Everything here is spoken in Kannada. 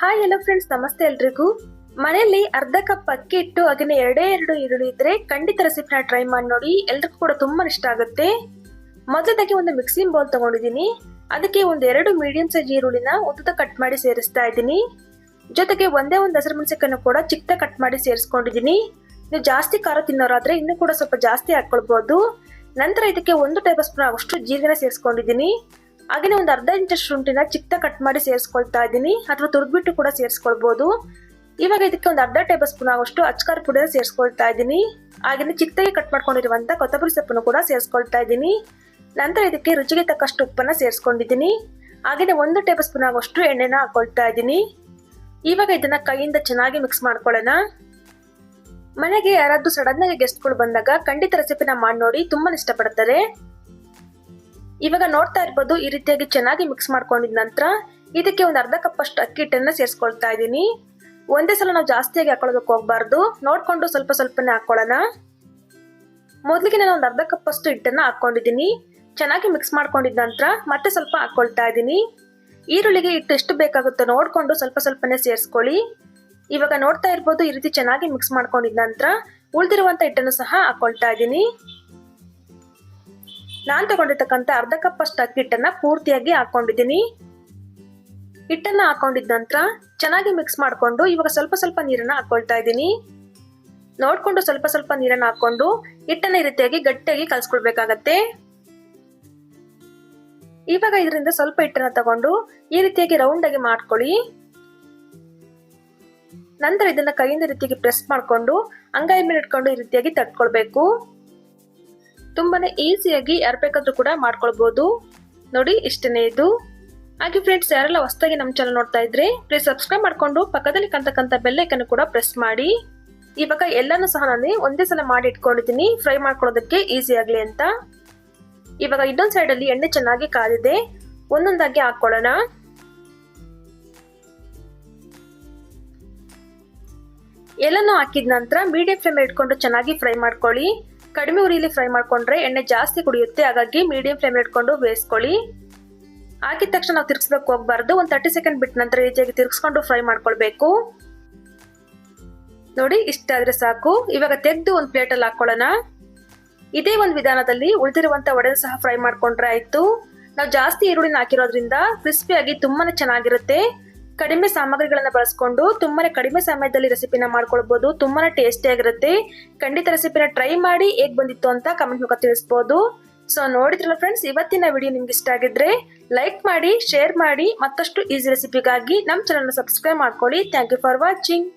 ಹಾಯ್ ಹಲೋ ಫ್ರೆಂಡ್ಸ್ ನಮಸ್ತೆ ಎಲ್ರಿಗೂ. ಮನೆಯಲ್ಲಿ ಅರ್ಧ ಕಪ್ ಅಕ್ಕಿ ಇಟ್ಟು ಹಾಗೆಯೇ ಎರಡೇ ಎರಡು ಈರುಳ್ಳಿ ಇದ್ರೆ ಖಂಡಿತ ರೆಸಿಪಿನ ಟ್ರೈ ಮಾಡಿ ನೋಡಿ. ಎಲ್ರಿಗೂ ಕೂಡ ತುಂಬಾ ಇಷ್ಟ ಆಗುತ್ತೆ. ಮೊದಲದಾಗಿ ಒಂದು ಮಿಕ್ಸಿಂಗ್ ಬೌಲ್ ತಗೊಂಡಿದ್ದೀನಿ. ಅದಕ್ಕೆ ಒಂದು ಎರಡು ಮೀಡಿಯಂ ಸೈಜ್ ಈರುಳ್ಳಿನ ಉದ್ದ ಕಟ್ ಮಾಡಿ ಸೇರಿಸ್ತಾ ಇದ್ದೀನಿ. ಜೊತೆಗೆ ಒಂದೇ ಒಂದು ಹಸಿರು ಮೆಣಸಿನಕಾಯನ್ನು ಕೂಡ ಚಿಕ್ಕ ಕಟ್ ಮಾಡಿ ಸೇರಿಸ್ಕೊಂಡಿದ್ದೀನಿ. ನೀವು ಜಾಸ್ತಿ ಖಾರ ತಿನ್ನೋರಾದ್ರೆ ಇನ್ನೂ ಕೂಡ ಸ್ವಲ್ಪ ಜಾಸ್ತಿ ಹಾಕೊಳ್ಬಹುದು ನಂತರ ಇದಕ್ಕೆ ಒಂದು ಟೇಬಲ್ ಸ್ಪೂನ್ ಆಗೋಷ್ಟು ಜೀರಿಗೆನ ಸೇರಿಸ್ಕೊಂಡಿದ್ದೀನಿ. ಹಾಗೆಯೇ ಒಂದು ಅರ್ಧ ಇಂಚ್ ಶುಂಠಿನ ಚಿಕ್ಕ ಕಟ್ ಮಾಡಿ ಸೇರಿಸ್ಕೊಳ್ತಾ ಇದ್ದೀನಿ. ಅಥವಾ ತುರ್ದ್ಬಿಟ್ಟು ಕೂಡ ಸೇರಿಸ್ಕೊಳ್ಬಹುದು ಇವಾಗ ಇದಕ್ಕೆ ಒಂದು ಅರ್ಧ ಟೇಬಲ್ ಸ್ಪೂನ್ ಆಗೋಷ್ಟು ಅಚ್ಕಾರ ಪುಡಿನ ಸೇರಿಸ್ಕೊಳ್ತಾ ಇದ್ದೀನಿ. ಹಾಗೆಯೇ ಚಿಕ್ಕದಾಗಿ ಕಟ್ ಮಾಡ್ಕೊಂಡಿರುವಂತ ಕೊತ್ತಂಬರಿ ಸೊಪ್ಪನ್ನು ಕೂಡ ಸೇರಿಸ್ಕೊಳ್ತಾ ಇದ್ದೀನಿ. ನಂತರ ಇದಕ್ಕೆ ರುಚಿಗೆ ತಕ್ಕಷ್ಟು ಉಪ್ಪನ್ನ ಸೇರಿಸ್ಕೊಂಡಿದ್ದೀನಿ. ಹಾಗೆಯೇ ಒಂದು ಟೇಬಲ್ ಸ್ಪೂನ್ ಆಗೋಷ್ಟು ಎಣ್ಣೆನ ಹಾಕೊಳ್ತಾ ಇದ್ದೀನಿ. ಇವಾಗ ಇದನ್ನ ಕೈಯಿಂದ ಚೆನ್ನಾಗಿ ಮಿಕ್ಸ್ ಮಾಡ್ಕೊಳ್ಳೋಣ. ಮನೆಗೆ ಯಾರಾದ್ರೂ ಸಡನ್ನಾಗಿ ಗೆಸ್ಟ್ಗಳು ಬಂದಾಗ ಖಂಡಿತ ರೆಸಿಪಿನ ಮಾಡಿ ನೋಡಿ ತುಂಬಾ ಇಷ್ಟಪಡ್ತಾರೆ. ಇವಾಗ ನೋಡ್ತಾ ಇರ್ಬೋದು ಈ ರೀತಿಯಾಗಿ ಚೆನ್ನಾಗಿ ಮಿಕ್ಸ್ ಮಾಡ್ಕೊಂಡಿದ ನಂತರ ಇದಕ್ಕೆ ಒಂದು ಅರ್ಧ ಕಪ್ ಅಷ್ಟು ಅಕ್ಕಿ ಹಿಟ್ಟನ್ನು ಸೇರಿಸ್ಕೊಳ್ತಾ ಇದ್ದೀನಿ ಒಂದೇ ಸಲ ನಾವು ಜಾಸ್ತಿಯಾಗಿ ಹಾಕೊಳ್ಳೋದಕ್ಕೆ ಹೋಗ್ಬಾರ್ದು. ನೋಡಿಕೊಂಡು ಸ್ವಲ್ಪ ಸ್ವಲ್ಪನೇ ಹಾಕೊಳ್ಳೋಣ. ಮೊದಲಿಗೆ ನಾನು ಒಂದು ಅರ್ಧ ಕಪ್ ಅಷ್ಟು ಹಿಟ್ಟನ್ನು ಹಾಕ್ಕೊಂಡಿದ್ದೀನಿ ಚೆನ್ನಾಗಿ ಮಿಕ್ಸ್ ಮಾಡ್ಕೊಂಡಿದ ನಂತರ ಮತ್ತೆ ಸ್ವಲ್ಪ ಹಾಕ್ಕೊಳ್ತಾ ಇದ್ದೀನಿ ಈರುಳ್ಳಿಗೆ ಹಿಟ್ಟು ಎಷ್ಟು ಬೇಕಾಗುತ್ತೋ ನೋಡಿಕೊಂಡು ಸ್ವಲ್ಪ ಸ್ವಲ್ಪನೇ ಸೇರಿಸ್ಕೊಳ್ಳಿ. ಇವಾಗ ನೋಡ್ತಾ ಇರ್ಬೋದು ಈ ರೀತಿ ಚೆನ್ನಾಗಿ ಮಿಕ್ಸ್ ಮಾಡ್ಕೊಂಡಿದ ನಂತರ ಉಳಿದಿರುವಂಥ ಹಿಟ್ಟನ್ನು ಸಹ ಹಾಕ್ಕೊಳ್ತಾ ಇದ್ದೀನಿ ನಾನು ತಗೊಂಡಿರ್ತಕ್ಕಂಥ ಅರ್ಧ ಕಪ್ ಅಷ್ಟು ಅಕ್ಕಿ ಹಿಟ್ಟನ್ನ ಪೂರ್ತಿಯಾಗಿ ಹಾಕೊಂಡಿದ್ದೀನಿ. ಹಿಟ್ಟನ್ನ ಹಾಕೊಂಡಿದ ನಂತರ ಚೆನ್ನಾಗಿ ಮಿಕ್ಸ್ ಮಾಡಿಕೊಂಡು ಇವಾಗ ಸ್ವಲ್ಪ ಸ್ವಲ್ಪ ನೀರನ್ನ ಹಾಕೊಳ್ತಾ ಇದ್ದೀನಿ. ನೋಡ್ಕೊಂಡು ಸ್ವಲ್ಪ ಸ್ವಲ್ಪ ನೀರನ್ನ ಹಾಕೊಂಡು ಹಿಟ್ಟನ್ನ ಈ ರೀತಿಯಾಗಿ ಗಟ್ಟಿಯಾಗಿ ಕಲ್ಸ್ಕೊಳ್ಬೇಕಾಗತ್ತೆ. ಇವಾಗ ಇದರಿಂದ ಸ್ವಲ್ಪ ಹಿಟ್ಟನ್ನ ತಗೊಂಡು ಈ ರೀತಿಯಾಗಿ ರೌಂಡ್ ಆಗಿ ಮಾಡ್ಕೊಳ್ಳಿ. ನಂತರ ಇದನ್ನ ಕೈಯಿಂದ ರೀತಿಯಾಗಿ ಪ್ರೆಸ್ ಮಾಡಿಕೊಂಡು ಅಂಗೈ ಮೇಲೆ ಇಟ್ಕೊಂಡು ಈ ರೀತಿಯಾಗಿ ತಟ್ಕೊಳ್ಬೇಕು. ತುಂಬಾನೇ ಈಸಿಯಾಗಿ ಯಾರು ಬೇಕಾದ್ರೂ ಕೂಡ ಮಾಡ್ಕೊಳ್ಬಹುದು ನೋಡಿ ಇಷ್ಟನೇ ಇದು. ಹಾಗೆ ಫ್ರೆಂಡ್ಸ್ ಯಾರೆಲ್ಲ ಹೊಸದಾಗಿ ನಮ್ಮ ಚಾನಲ್ ನೋಡ್ತಾ ಇದ್ರೆ ಪ್ಲೀಸ್ ಸಬ್ಸ್ಕ್ರೈಬ್ ಮಾಡ್ಕೊಂಡು ಪಕ್ಕದಲ್ಲಿ ಕಂತಕ್ಕಂಥ ಬೆಲ್ಲೈಕನ್ನು ಕೂಡ ಪ್ರೆಸ್ ಮಾಡಿ. ಇವಾಗ ಎಲ್ಲಾನು ಸಹ ನಾನು ಒಂದೇ ಸಲ ಮಾಡಿ ಇಟ್ಕೊಂಡಿದ್ದೀನಿ. ಫ್ರೈ ಮಾಡ್ಕೊಳ್ಳೋದಕ್ಕೆ ಈಸಿ ಆಗಲಿ ಅಂತ. ಇವಾಗ ಇನ್ನೊಂದು ಸೈಡಲ್ಲಿ ಎಣ್ಣೆ ಚೆನ್ನಾಗಿ ಕಾದಿದೆ. ಒಂದೊಂದಾಗಿ ಹಾಕೊಳ್ಳೋಣ ಎಲ್ಲನೂ ಹಾಕಿದ ನಂತರ ಮೀಡಿಯಂ ಫ್ಲೇಮ್ ಇಟ್ಕೊಂಡು ಚೆನ್ನಾಗಿ ಫ್ರೈ ಮಾಡ್ಕೊಳ್ಳಿ. ಕಡಿಮೆ ಉರಿಯಲ್ಲಿ ಫ್ರೈ ಮಾಡ್ಕೊಂಡ್ರೆ ಎಣ್ಣೆ ಜಾಸ್ತಿ ಕುಡಿಯುತ್ತೆ. ಹಾಗಾಗಿ ಮೀಡಿಯಂ ಫ್ಲೇಮ್ ಇಟ್ಕೊಂಡು ಬೇಯಿಸ್ಕೊಳ್ಳಿ. ಹಾಕಿದ ತಕ್ಷಣ ನಾವು ತಿರ್ಗಿಸ್ಬೇಕು ಹೋಗ್ಬಾರ್ದು. ಒಂದು ತರ್ಟಿ ಸೆಕೆಂಡ್ ಬಿಟ್ಟ ನಂತರ ಈಜಿಯಾಗಿ ತಿರ್ಗಿಸ್ಕೊಂಡು ಫ್ರೈ ಮಾಡ್ಕೊಳ್ಬೇಕು. ನೋಡಿ ಇಷ್ಟಾದರೆ ಸಾಕು. ಇವಾಗ ತೆಗೆದು ಒಂದು ಪ್ಲೇಟಲ್ಲಿ ಹಾಕೊಳ್ಳೋಣ. ಇದೇ ಒಂದು ವಿಧಾನದಲ್ಲಿ ಉಳಿದಿರುವಂತ ವಡೆ ಸಹ ಫ್ರೈ ಮಾಡ್ಕೊಂಡ್ರೆ ಆಯ್ತು. ನಾವು ಜಾಸ್ತಿ ಈರುಳ್ಳಿನ ಹಾಕಿರೋದ್ರಿಂದ ಕ್ರಿಸ್ಪಿಯಾಗಿ ತುಂಬಾನೇ ಚೆನ್ನಾಗಿರುತ್ತೆ. ಕಡಿಮೆ ಸಾಮಗ್ರಿಗಳನ್ನ ಬಳಸ್ಕೊಂಡು ತುಂಬಾನೇ ಕಡಿಮೆ ಸಮಯದಲ್ಲಿ ರೆಸಿಪಿನ ಮಾಡ್ಕೊಳ್ಬಹುದು ತುಂಬಾನೇ ಟೇಸ್ಟಿ ಆಗಿರುತ್ತೆ. ಖಂಡಿತ ರೆಸಿಪಿನ ಟ್ರೈ ಮಾಡಿ ಹೇಗ್ ಬಂದಿತ್ತು ಅಂತ ಕಮೆಂಟ್ ಮೂಲಕ ತಿಳಿಸ್ಬೋದು. ಸೊ ನೋಡಿದ್ರಲ್ಲ ಫ್ರೆಂಡ್ಸ್ ಇವತ್ತಿನ ವಿಡಿಯೋ ನಿಮ್ಗೆ ಇಷ್ಟ ಆಗಿದ್ರೆ ಲೈಕ್ ಮಾಡಿ ಶೇರ್ ಮಾಡಿ, ಮತ್ತಷ್ಟು ಈಸಿ ರೆಸಿಪಿಗಾಗಿ ನಮ್ಮ ಚಾನಲ್ನ ಸಬ್ಸ್ಕ್ರೈಬ್ ಮಾಡ್ಕೊಳ್ಳಿ. Thank you for watching